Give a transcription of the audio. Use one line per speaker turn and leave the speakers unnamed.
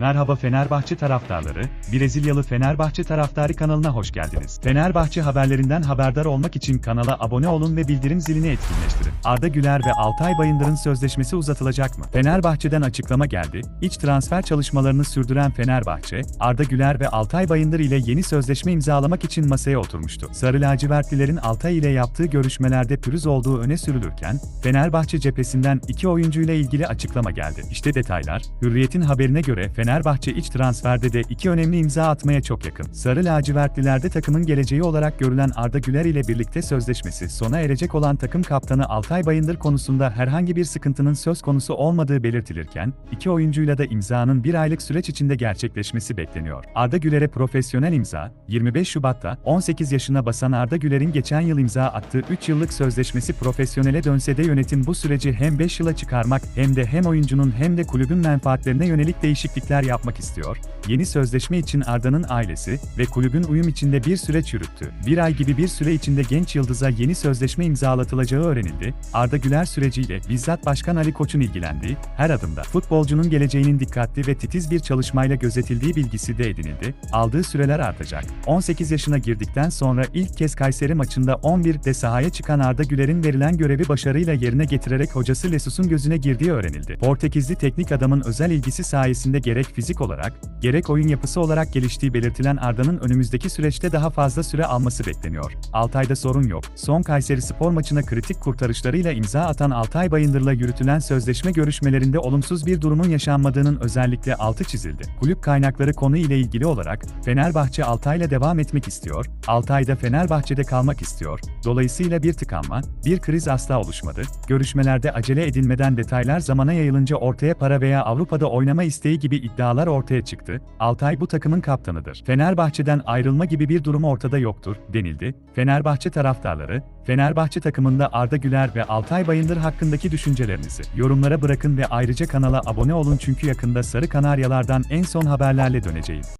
Merhaba Fenerbahçe taraftarları, Brezilyalı Fenerbahçe taraftarı kanalına hoş geldiniz. Fenerbahçe haberlerinden haberdar olmak için kanala abone olun ve bildirim zilini etkinleştirin. Arda Güler ve Altay Bayındır'ın sözleşmesi uzatılacak mı? Fenerbahçe'den açıklama geldi. İç transfer çalışmalarını sürdüren Fenerbahçe, Arda Güler ve Altay Bayındır ile yeni sözleşme imzalamak için masaya oturmuştu. Sarı lacivertlilerin Altay ile yaptığı görüşmelerde pürüz olduğu öne sürülürken, Fenerbahçe cephesinden iki oyuncuyla ilgili açıklama geldi. İşte detaylar, Hürriyet'in haberine göre Fenerbahçe iç transferde de iki önemli imza atmaya çok yakın. Sarı lacivertlilerde takımın geleceği olarak görülen Arda Güler ile birlikte sözleşmesi sona erecek olan takım kaptanı Altay Bayındır konusunda herhangi bir sıkıntının söz konusu olmadığı belirtilirken, iki oyuncuyla da imzanın bir aylık süreç içinde gerçekleşmesi bekleniyor. Arda Güler'e profesyonel imza, 25 Şubat'ta 18 yaşına basan Arda Güler'in geçen yıl imza attığı 3 yıllık sözleşmesi profesyonele dönse de yönetim bu süreci hem 5 yıla çıkarmak hem de hem oyuncunun hem de kulübün menfaatlerine yönelik değişiklikler yapmak istiyor. Yeni sözleşme için Arda'nın ailesi ve kulübün uyum içinde bir süreç yürüttü. Bir ay gibi bir süre içinde genç yıldıza yeni sözleşme imzalatılacağı öğrenildi. Arda Güler süreciyle bizzat Başkan Ali Koç'un ilgilendiği, her adımda futbolcunun geleceğinin dikkatli ve titiz bir çalışmayla gözetildiği bilgisi de edinildi. Aldığı süreler artacak. 18 yaşına girdikten sonra ilk kez Kayseri maçında 11'de sahaya çıkan Arda Güler'in verilen görevi başarıyla yerine getirerek hocası Lesus'un gözüne girdiği öğrenildi. Portekizli teknik adamın özel ilgisi sayesinde gerek fizik olarak, gerek oyun yapısı olarak geliştiği belirtilen Arda'nın önümüzdeki süreçte daha fazla süre alması bekleniyor. Altay'da sorun yok. Son Kayseri spor maçına kritik kurtarışlarıyla imza atan Altay Bayındır'la yürütülen sözleşme görüşmelerinde olumsuz bir durumun yaşanmadığının özellikle altı çizildi. Kulüp kaynakları konu ile ilgili olarak, Fenerbahçe Altay'la devam etmek istiyor, Altay da Fenerbahçe'de kalmak istiyor. Dolayısıyla bir tıkanma, bir kriz asla oluşmadı. Görüşmelerde acele edilmeden detaylar zamana yayılınca ortaya para veya Avrupa'da oynama isteği gibi iddialar ortaya çıktı. Altay bu takımın kaptanıdır. Fenerbahçe'den ayrılma gibi bir durum ortada yoktur, denildi. Fenerbahçe taraftarları, Fenerbahçe takımında Arda Güler ve Altay Bayındır hakkındaki düşüncelerinizi yorumlara bırakın ve ayrıca kanala abone olun çünkü yakında Sarı Kanaryalardan en son haberlerle döneceğim.